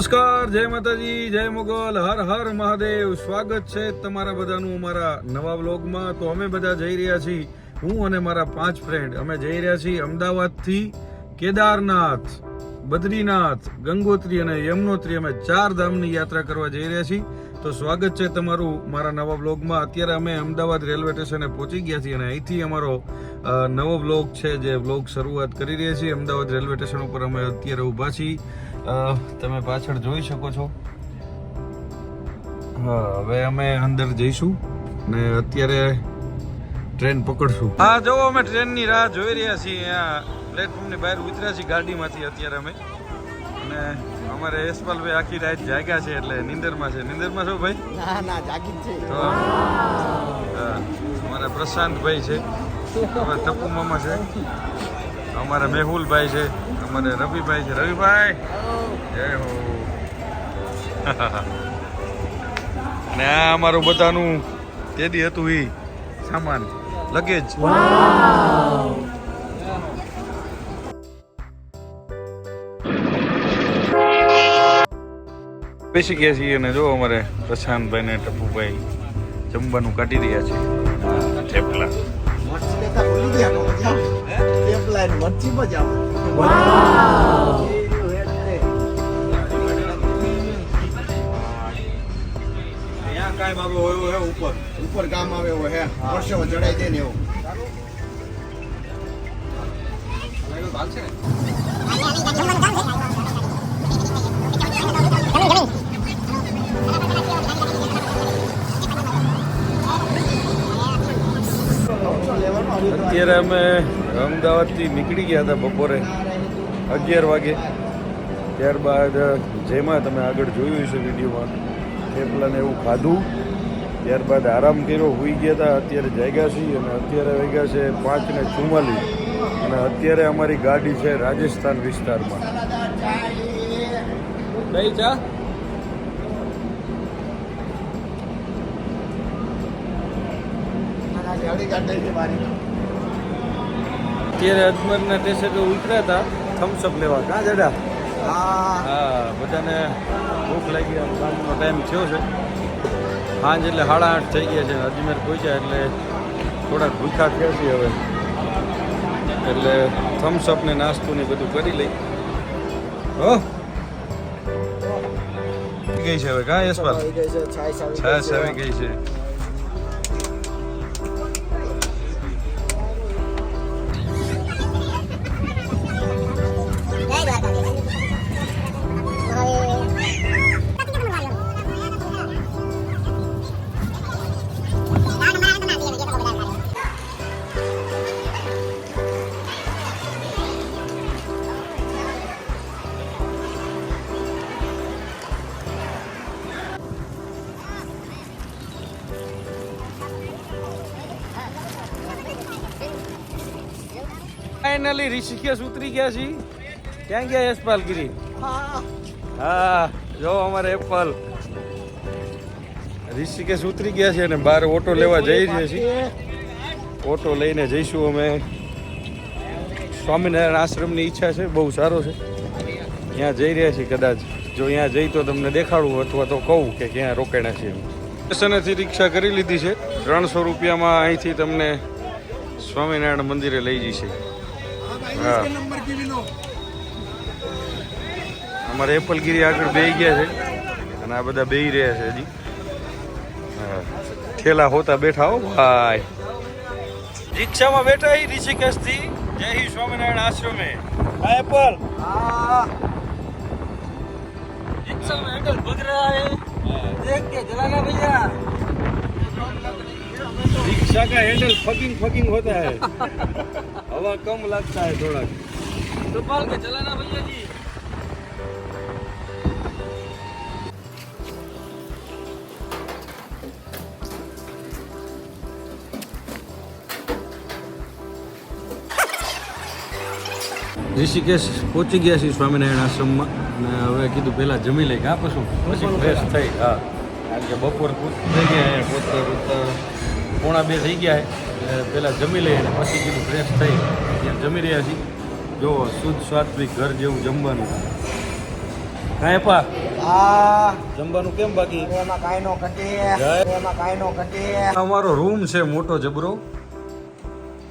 નમસ્કાર, જય માતાજી, જય મોગલ, હર હર મહાદેવ. સ્વાગત છે તમારા બધાનું અમારા નવા વ્લોગમાં. તો અમે બધા જઈ રહ્યા છીએ, હું અને મારા પાંચ ફ્રેન્ડ અમે જઈ રહ્યા છીએ અમદાવાદથી કેદારનાથ, બદ્રીનાથ, ગંગોત્રી અને યમનોત્રી. અમે ચાર ધામની યાત્રા કરવા જઈ રહ્યા છીએ. તો સ્વાગત છે તમારું મારા નવા બ્લોગમાં અત્યારે અમે અમદાવાદ રેલવે સ્ટેશને પહોંચી ગયા છીએ અને અહીંથી અમારો નવો બ્લોગ છે, જે બ્લોગ શરૂઆત કરી રહ્યા છીએ. અમદાવાદ રેલવે સ્ટેશન ઉપર અમે અત્યારે ઊભા છીએ. તમે પાછળ જોઈ શકો છો. હા હવે અમે અંદર જઈશું ને અત્યારે ટ્રેન પકડશું. હા જો અમે ટ્રેનની રાહ જોઈ રહ્યા છીએ. અહીંયા પ્લેટફોર્મની બહાર ઉતર્યા છીએ ગાડીમાંથી અત્યારે અમે. અને અમારે યશપાલભાઈ આખી રાત જાગ્યા છે એટલે નિંદરમાં છે. નિંદરમાં છો ભાઈ? ના ના જાગી છે. તો હા, અમારા પ્રશાંતભાઈ છે. અમારા ટપુ મામા છે. અમારા મેહુલભાઈ છે. અમારે રવિભાઈ છે. રવિભાઈ! જય હો. ને આ અમારું બધાનું તેદી હતું એ સામાન. લગેજ. બેસી ગયા છીએ અને જો અમારે પ્રશાંતભાઈ ને ટપુભાઈ જમવાનું કાઢી રહ્યા છે. થેપલા. મરચી લેતા ભૂલી ગયા ને મરચી મજા કાંઈ માગો હોય હે ઉપર. ઉપર ગામ આવે એવો, હે. વર્ષો ચડાઈ દે ને એવું. અત્યારે અમે અમદાવાદથી નીકળી ગયા હતા બપોરે અગિયાર વાગે. ત્યારબાદ જેમાં તમે આગળ જોયું હશે વિડીયોમાં થેપલાને એવું ખાધું. ત્યારબાદ આરામ કર્યો હોઈ ગયા હતા અત્યારે જાગ્યા છીએ અને અત્યારે વાગ્યા છે પાંચ ને ચુમ્માલીસ અને અત્યારે અમારી ગાડી છે રાજસ્થાન વિસ્તારમાં. કઈ ચા? અત્યારે અજમેરના સ્ટેશને ઉતર્યા હતા થમ્સઅપ લેવા. કાં જડા? હા હા બધાને ભૂખ લાગી અને કામનો ટાઈમ થયો છે. સાંજ એટલે સાડા આઠ થઈ ગયા છે. અજમેર પહોંચ્યા એટલે થોડાક ભૂખા થયા છે હવે. એટલે થમ્સઅપ ને નાસ્તું ને બધું કરી લઈ. હો? ગઈ છે હવે કાંઈ યશપાલ? છાશ આવી ગઈ છે. ફાઇનલી ઋષિકેશ ઉતરી ગયા છીએ. ક્યાં ગયા યશપાલ ગીરી હા, જો અમારે એપલ. ઋષિકેશ ઉતરી ગયા છે અને બહાર ઓટો લેવા જઈ રહ્યા છીએ. ઓટો લઈને જઈશું અમે. સ્વામિનારાયણ આશ્રમની ઈચ્છા છે, બહુ સારો છે. ત્યાં જઈ રહ્યા છીએ કદાચ. જો ત્યાં જઈ તો તમને દેખાડું અથવા તો કહું કે ક્યાં રોકાણા છીએ સ્ટેશનેથી રિક્ષા કરી લીધી છે. ત્રણસો રૂપિયામાં અહીંથી તમને સ્વામિનારાયણ મંદિરે લઈ જઈશે અમારે એપલગીરી આગળ બેહી ગયા છે અને આ બધા બેહી રહ્યા છે હજી હા. ઠેલા હોતા બેઠા હો ભાઈ રિક્ષામાં બેઠા હી ઋષિકેશ થી જય હિ સ્વામિનારાયણ આશ્રમે આ એપલ હા रिक्शा में हैंडल बज रहा है देख के जलाना भैया रिक्शा का हैंडल फकिंग फकिंग होता है हवा कम लगता है थोड़ा संभाल के चलाना भैया जी ઋષિકેશ પહોંચી ગયા છીએ સ્વામિનારાયણ આશ્રમમાં અને હવે કીધું પહેલાં જમી લઈ કાં પશું પછી ફ્રેશ થઈ હા કારણ કે બપોર પૂછ- થઈ ગયા અહીંયા પહોંચતા પહોંચતા પોણા બે થઈ ગયા એટલે પહેલાં જમી લઈએ અને પછી કીધું ફ્રેશ થઈ. ત્યાં જમી રહ્યા છીએ. જો શુદ્ધ સ્વાત્વિક ઘર જેવું જમવાનું. કાંઈ પા આ જમવાનું કેમ બાકી? એમાં કાંઈ નો ઘટે. એમાં કાંઈ નો ઘટે. અમારો રૂમ છે મોટો જબરો.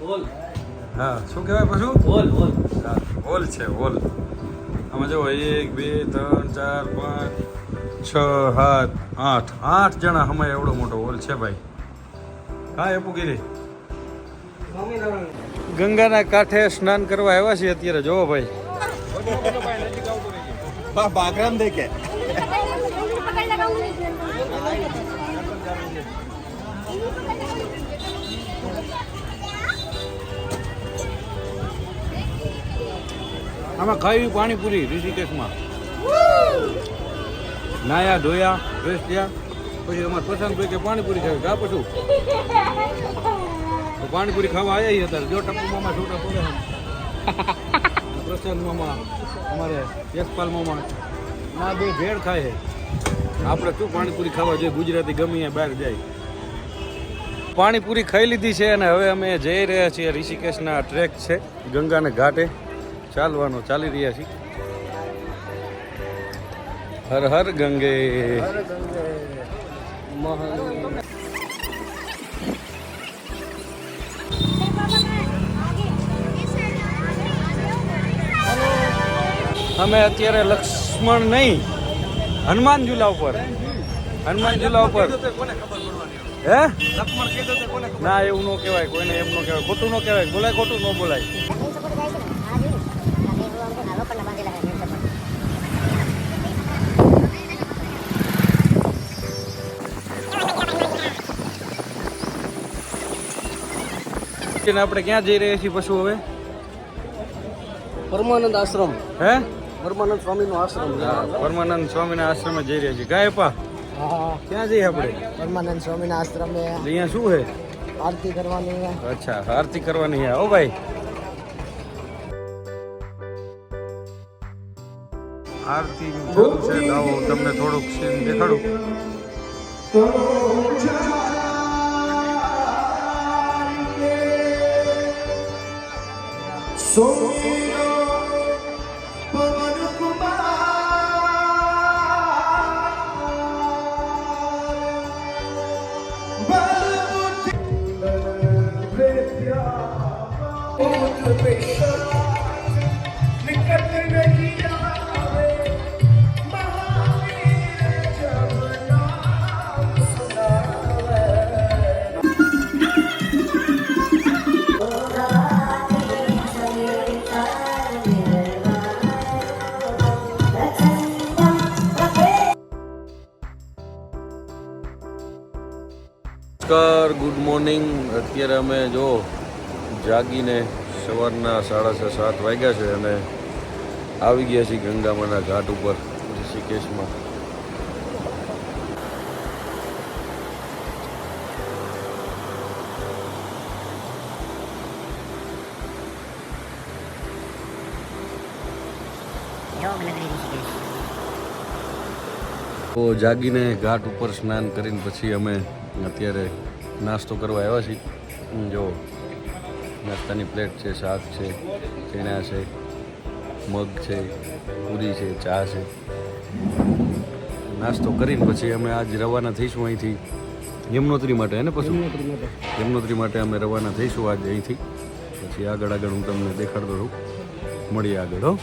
હોલ. હા શું કહેવાય પાછું? Hall hall. હા હોલ છે હોલ. આમાં જો એક બે ત્રણ ચાર પાંચ છ સાત આઠ. આઠ જણા હમાય એવડો મોટો હોલ છે ભાઈ. હા એ પૂગીરી ગંગાના કાંઠે સ્નાન કરવા આવ્યા છીએ અત્યારે. જોવો ભાઈ. બાગરામ દેખે આમાં ખાવી પાણીપુરી ઋષિકેશમાં. નાયા ધોયા થયા. પછી અમારે પ્રશાંત ભાઈ કે પાણીપુરી ખાવી. કા પછી તો પાણીપુરી ખાવા આવ્યા હતા જો ટપુ મામા છોટા પડે છે. પ્રશાંત મામા અમારે યશપાલ મામા. ના બે ભેળ ખાય છે. આપણે શું પાણીપુરી ખાવા જોઈએ? ગુજરાતી ગમે બહાર જાય. પાણીપુરી ખાઈ લીધી છે અને હવે અમે જઈ રહ્યા છીએ ઋષિકેશના ટ્રેક છે ગંગાને ઘાટે. ચાલવાનો ચાલી રહ્યા છીએ. હર હર ગંગે. અમે અત્યારે લક્ષ્મણ નહીં હનુમાન ઝુલા ઉપર. હનુમાન ઝુલા ઉપર. હે? ના એવું ન કહેવાય કોઈને એમ ન કહેવાય. ખોટું ન કહેવાય બોલાય ખોટું ન બોલાય. ને આપણે ક્યાં જઈ રહ્યા છીએ પશુ હવે? પરમાનંદ આશ્રમ. હે? પરમાનંદ સ્વામીનો આશ્રમ. હા, પરમાનંદ સ્વામીના આશ્રમે જઈ રહ્યા છીએ. ગાય પા? ક્યાં જઈએ આપણે? પરમાનંદ સ્વામીના આશ્રમે. અહીંયા શું છે? આરતી કરવાની અચ્છા આરતી કરવાની છે. ઓ ભાઈ. આરતી ચાલુ છે લાવો તમને થોડુંક સીન દેખાડું. ਸੁਣੀਓ ਪਵਨ ਕੁਮਾਰ ਬਲ ਬੁੱਧੀ ਵੇਤਿਆ ਉਹ ਤੇ મોર્નિંગ. અત્યારે અમે જો જાગીને સવારના સાડા છ, સાત વાગ્યા છે અને આવી ગયા છીએ ગંગામાના ઘાટ ઉપર, ઋષિકેશમાં. તો જાગીને ઘાટ ઉપર સ્નાન કરીને પછી અમે અત્યારે નાસ્તો કરવા આવ્યા છીએ. જો નાસ્તાની પ્લેટ છે શાક છે ચણા છે મગ છે પૂરી છે ચા છે. નાસ્તો કરીને પછી અમે આજ રવાના થઈશું અહીંથી યમનોત્રી માટે હે ને પછી? યમનોત્રી માટે અમે રવાના થઈશું આજ અહીંથી. પછી આગળ આગળ હું તમને દેખાડતો રહું. મળીએ આગળ હો.